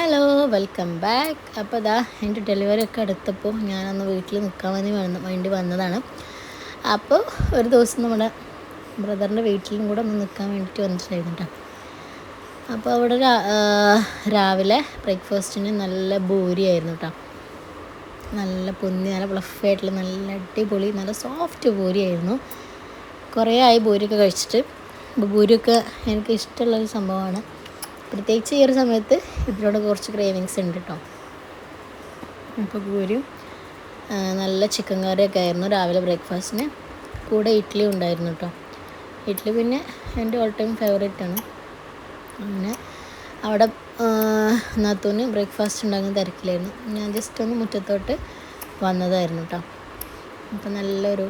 Hello welcome back അപ്പോൾ ഇതാ എന്റെ ഡെലിവറി ഒക്കെ അടുത്തപ്പോൾ ഞാനൊന്ന് വീട്ടിൽ നിൽക്കാൻ വേണ്ടി വന്ന വേണ്ടി വന്നതാണ്. അപ്പോൾ ഒരു ദിവസം നമ്മുടെ ബ്രദറിന്റെ വീട്ടിലും കൂടെ ഒന്ന് നിൽക്കാൻ വേണ്ടിയിട്ട് വന്നിട്ടുണ്ടായിരുന്നു കേട്ടോ അപ്പോൾ അവിടെ രാവിലെ ബ്രേക്ക്ഫാസ്റ്റിന് നല്ല ബൂരിയായിരുന്നു കേട്ടോ നല്ല പൊന്നി നല്ല ഫ്ലഫി ആയിട്ടുള്ള നല്ല അടിപൊളി നല്ല സോഫ്റ്റ് ബൂരിയായിരുന്നു. കുറേ ആയി ബൂരിയൊക്കെ കഴിച്ചിട്ട്. ബൂരിയൊക്കെ എനിക്ക് ഇഷ്ടമുള്ളൊരു സംഭവമാണ്. പ്രത്യേകിച്ച് ഈ ഒരു സമയത്ത് ഇതിനോട് കുറച്ച് ക്രേവിങ്സ് ഉണ്ട് കേട്ടോ അപ്പോൾ പൂരിയും ആ, നല്ല ചിക്കൻ കറിയൊക്കെ ആയിരുന്നു രാവിലെ ബ്രേക്ക്ഫാസ്റ്റിന് കൂടെ ഇഡ്ഡലി ഉണ്ടായിരുന്നു കേട്ടോ ഇഡ്ഡലി പിന്നെ എന്റെ ഓൾ ടൈം ഫേവറേറ്റ് ആണ്. അങ്ങനെ അവിടെ നാത്തൂന് ബ്രേക്ക്ഫാസ്റ്റ് ഉണ്ടാകുന്ന തിരക്കിലായിരുന്നു. ഞാൻ ജസ്റ്റ് ഒന്ന് മുറ്റത്തോട്ട് വന്നതായിരുന്നു കേട്ടോ അപ്പം നല്ലൊരു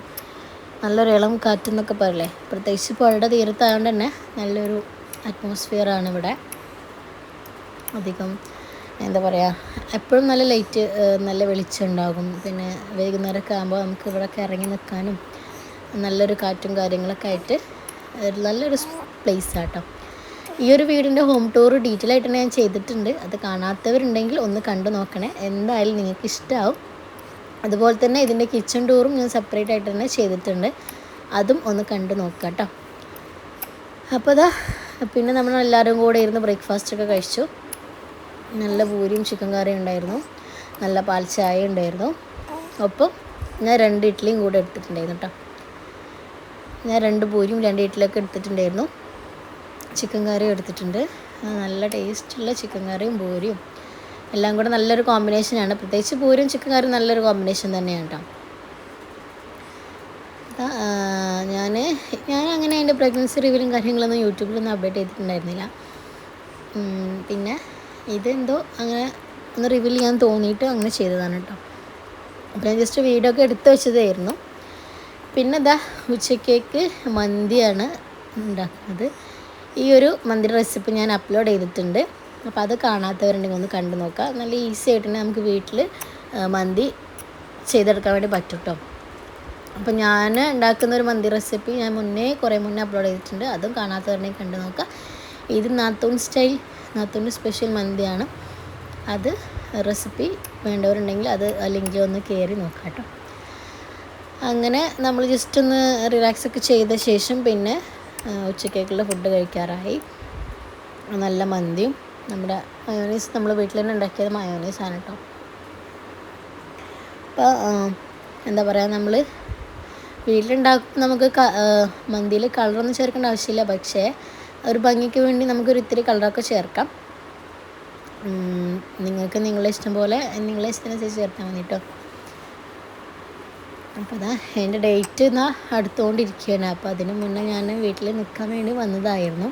നല്ലൊരു ഇളം കാറ്റെന്നൊക്കെ പറയില്ലേ? പ്രത്യേകിച്ച് പുഴയുടെ തീരത്തായതുകൊണ്ട് തന്നെ നല്ലൊരു അറ്റ്മോസ്ഫിയറാണ് ഇവിടെ. അധികം എന്താ പറയുക എപ്പോഴും നല്ല ലൈറ്റ് നല്ല വെളിച്ചം ഉണ്ടാകും. പിന്നെ വൈകുന്നേരമൊക്കെ ആകുമ്പോൾ നമുക്ക് ഇവിടെയൊക്കെ ഇറങ്ങി നിൽക്കാനും നല്ലൊരു കാറ്റും കാര്യങ്ങളൊക്കെ ആയിട്ട് നല്ലൊരു പ്ലേസ് ആട്ടോ. ഈ ഒരു വീടിന്റെ ഹോം ടൂർ ഡീറ്റെയിൽ ആയിട്ട് ഞാൻ ചെയ്തിട്ടുണ്ട്. അത് കാണാത്തവരുണ്ടെങ്കിൽ ഒന്ന് കണ്ടു നോക്കണേ. എന്തായാലും നിങ്ങൾക്ക് ഇഷ്ടമാവും അതുപോലെ തന്നെ ഇതിന്റെ കിച്ചൺ ടൂറും ഞാൻ സെപ്പറേറ്റ് ആയിട്ട് തന്നെ ചെയ്തിട്ടുണ്ട്. അതും ഒന്ന് കണ്ടു നോക്കാം കേട്ടോ. അപ്പോൾ അതാ പിന്നെ നമ്മൾ എല്ലാവരും കൂടെ ഇരുന്ന് ബ്രേക്ക്ഫാസ്റ്റ് ഒക്കെ കഴിച്ചു. നല്ല പൂരിയും ചിക്കൻ കറിയും ഉണ്ടായിരുന്നു. നല്ല പാൽ ചായ ഉണ്ടായിരുന്നു. ഒപ്പം ഞാൻ രണ്ട് ഇഡ്ഡലിയും കൂടെ എടുത്തിട്ടുണ്ടായിരുന്നു കേട്ടോ ഞാൻ രണ്ട് പൂരിയും രണ്ട് ഇഡ്ഡലിയൊക്കെ എടുത്തിട്ടുണ്ടായിരുന്നു. ചിക്കൻ കറിയും എടുത്തിട്ടുണ്ട്. നല്ല ടേസ്റ്റുള്ള ചിക്കൻ കറിയും പൂരിയും. എല്ലാം കൂടെ നല്ലൊരു കോമ്പിനേഷനാണ് പ്രത്യേകിച്ച് പൂരിയും ചിക്കൻ കറിയും നല്ലൊരു കോമ്പിനേഷൻ തന്നെയാണ് കേട്ടോ ഞാൻ ഞാൻ അങ്ങനെ അതിന്റെ പ്രഗ്നൻസി റിവ്യൂലും കാര്യങ്ങളൊന്നും യൂട്യൂബിലൊന്നും അപ്ഡേറ്റ് ചെയ്തിട്ടുണ്ടായിരുന്നില്ല. പിന്നെ? ഇതെന്തോ അങ്ങനെ ഒന്ന് റിവീൽ ചെയ്യാൻ തോന്നിയിട്ട് അങ്ങനെ ചെയ്തതാണ് കേട്ടോ. അപ്പോൾ ഞാൻ ജസ്റ്റ് വീഡിയോ ഒക്കെ എടുത്ത് വെച്ചതായിരുന്നു. പിന്നെ ഇതാ ഉച്ചക്കേക്ക് മന്തിയാണ് ഉണ്ടാക്കുന്നത്. ഈ ഒരു മന്തി റെസിപ്പി ഞാൻ അപ്ലോഡ് ചെയ്തിട്ടുണ്ട്. അപ്പോൾ അത് കാണാത്തവരുണ്ടെങ്കിൽ ഒന്ന് കണ്ടു നോക്കുക നല്ല ഈസി ആയിട്ട് തന്നെ നമുക്ക് വീട്ടിൽ മന്തി ചെയ്തെടുക്കാൻ വേണ്ടി പറ്റും കേട്ടോ. അപ്പോൾ ഞാൻ ഉണ്ടാക്കുന്ന ഒരു മന്തി റെസിപ്പി ഞാൻ മുന്നേ കുറേ മുന്നേ അപ്ലോഡ് ചെയ്തിട്ടുണ്ട്. അതും കാണാത്തവരുണ്ടെങ്കിൽ കണ്ടു നോക്കുക ഇത് നാത്തൂൺ സ്റ്റൈൽ നാത്തൂന്റെ സ്പെഷ്യൽ മന്തിയാണ്. അത് റെസിപ്പി വേണ്ടവരുണ്ടെങ്കിൽ അത് അല്ലെങ്കിൽ ലിങ്കിൽ ഒന്ന് കയറി നോക്കാം കേട്ടോ. അങ്ങനെ നമ്മൾ ജസ്റ്റ് ഒന്ന് റിലാക്സ് ഒക്കെ ചെയ്ത ശേഷം പിന്നെ ഉച്ചക്കേക്കുള്ള ഫുഡ് കഴിക്കാറായി. നല്ല മന്തിയും നമ്മുടെ മയോണീസ് നമ്മൾ വീട്ടിൽ തന്നെ ഉണ്ടാക്കിയത് മയോണീസാണ് കേട്ടോ. അപ്പോൾ എന്താ പറയുക നമ്മൾ വീട്ടിലുണ്ടാക്കും നമുക്ക് മന്തിയിൽ കളറൊന്നും ചേർക്കേണ്ട ആവശ്യമില്ല. പക്ഷേ ഒരു ഭംഗിക്ക് വേണ്ടി നമുക്കൊരു ഇത്തിരി കളറൊക്കെ ചേർക്കാം. നിങ്ങൾക്ക് നിങ്ങളുടെ ഇഷ്ടം പോലെ നിങ്ങളെ ഇഷ്ടത്തിനനുസരിച്ച് ചേർത്താൽ മതി കേട്ടോ അപ്പോൾ അതാ എന്റെ ഡേറ്റ് എന്നാ അടുത്തുകൊണ്ടിരിക്കുകയാണ്. അപ്പോൾ അതിന് മുന്നേ ഞാൻ വീട്ടിൽ നിൽക്കാൻ വേണ്ടി വന്നതായിരുന്നു.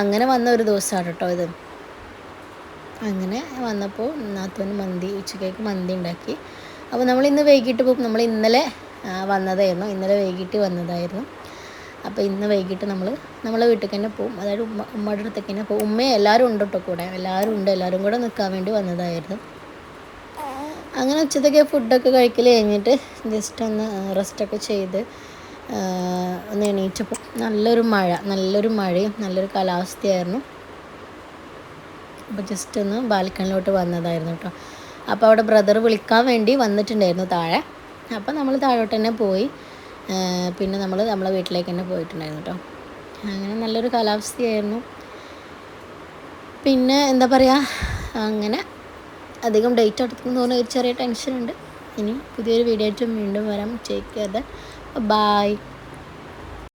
അങ്ങനെ വന്ന ഒരു ദിവസമാണ് കേട്ടോ ഇത്. അങ്ങനെ വന്നപ്പോൾ നാത്തോന് മന്തി ഉച്ചക്കേക്ക് മന്തി ഉണ്ടാക്കി. അപ്പോൾ നമ്മൾ ഇന്ന് വൈകിട്ട് പോകും നമ്മൾ ഇന്നലെ വന്നതായിരുന്നു. ഇന്നലെ വൈകിട്ട് വന്നതായിരുന്നു. അപ്പോൾ ഇന്ന് വൈകിട്ട് നമ്മൾ നമ്മളെ വീട്ടിൽ തന്നെ പോകും അതായത് ഉമ്മ ഉമ്മയുടെ അടുത്തേക്ക് തന്നെ പോകും ഉമ്മയും എല്ലാവരും ഉണ്ട് കേട്ടോ കൂടെ. എല്ലാവരും ഉണ്ട്. എല്ലാവരും കൂടെ നിൽക്കാൻ വേണ്ടി വന്നതായിരുന്നു. അങ്ങനെ ഉച്ചത്തേക്ക് ഫുഡൊക്കെ കഴിക്കൽ കഴിഞ്ഞിട്ട് ജസ്റ്റ് ഒന്ന് റെസ്റ്റൊക്കെ ചെയ്ത് ഒന്ന് എണീറ്റപ്പോൾ നല്ലൊരു മഴ നല്ലൊരു മഴയും നല്ലൊരു കാലാവസ്ഥയായിരുന്നു. അപ്പോൾ ജസ്റ്റ് ഒന്ന് ബാൽക്കണിലോട്ട് വന്നതായിരുന്നു കേട്ടോ അപ്പോൾ അവിടെ ബ്രദർ വിളിക്കാൻ വേണ്ടി വന്നിട്ടുണ്ടായിരുന്നു താഴെ. അപ്പോൾ നമ്മൾ താഴോട്ട് തന്നെ പോയി. പിന്നെ നമ്മൾ നമ്മളെ വീട്ടിലേക്ക് തന്നെ പോയിട്ടുണ്ടായിരുന്നു കേട്ടോ അങ്ങനെ നല്ലൊരു കാലാവസ്ഥയായിരുന്നു. പിന്നെ എന്താ പറയുക അങ്ങനെ അധികം ഡേറ്റ് അടുത്തെന്ന് തോന്നുന്ന ഒരു ചെറിയ ടെൻഷനുണ്ട് ഇനി പുതിയൊരു വീഡിയോ ആയിട്ട് വീണ്ടും വരാം. ചേക്ക് ചെയ്ത് ബായ്